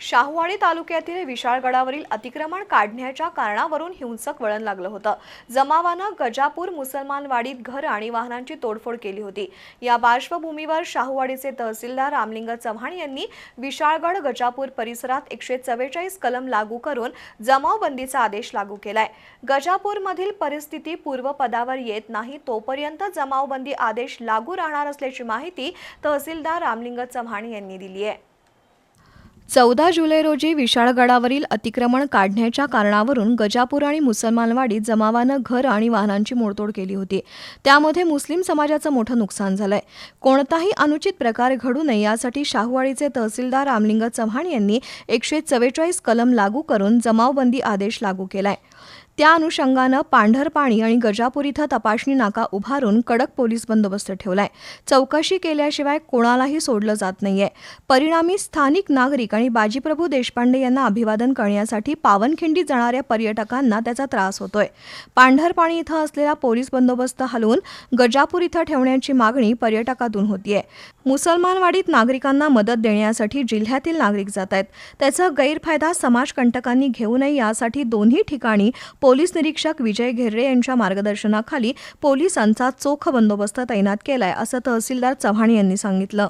शाहूवाडी तालुक्यातील विशाळगडावरील अतिक्रमण काढण्याच्या कारणावरून हिंसक वळण लागलं होतं. जमावानं गजापूर मुसलमानवाडीत घर आणि वाहनांची तोडफोड केली होती. या पार्श्वभूमीवर शाहूवाडीचे तहसीलदार रामलिंग चव्हाण यांनी विशाळगड गजापूर परिसरात एकशे चव्वेचाळीस कलम लागू करून जमावबंदीचा आदेश लागू केलाय. गजापूरमधील परिस्थिती पूर्वपदावर येत नाही तोपर्यंत जमावबंदी आदेश लागू राहणार असल्याची माहिती तहसीलदार रामलिंग चव्हाण यांनी दिली आहे. चौदा जुलै रोजी विशाळगडावरील अतिक्रमण काढण्याच्या कारणावरून गजापूर आणि मुसलमानवाडीत जमावानं घर आणि वाहनांची मोडतोड केली होती. त्यामध्ये मुस्लिम समाजाचं मोठं नुकसान झालंय. कोणताही अनुचित प्रकार घडू नये यासाठी शाहूवाडीचे तहसीलदार रामलिंग चव्हाण यांनी एकशे चव्वेचाळीस कलम लागू करून जमावबंदी आदेश लागू केलाय. त्या अनुषंगानं पांढरपाणी आणि गजापूर इथं तपासणी नाका उभारून कडक पोलीस बंदोबस्त ठेवलाय. चौकशी केल्याशिवाय कोणालाही सोडलं जात नाहीये. परिणामी स्थानिक नागरिक आणि बाजीप्रभू देशपांडे यांना अभिवादन करण्यासाठी पावनखिंडीत जाणाऱ्या पर्यटकांना त्याचा त्रास होतोय. पांढरपाणी इथं असलेला पोलीस बंदोबस्त हलवून गजापूर इथं ठेवण्याची मागणी पर्यटकातून होतीये. मुसलमानवाडीत नागरिकांना मदत देण्यासाठी जिल्ह्यातील नागरिक जात आहेत त्याचा गैरफायदा समाजकंटकांनी घेऊ नये यासाठी दोन्ही ठिकाणी पोलीस निरीक्षक विजय घेर्रे यांच्या मार्गदर्शनाखाली पोलिसांचा चोख बंदोबस्त तैनात केलाय असं तहसीलदार चव्हाण यांनी सांगितलं.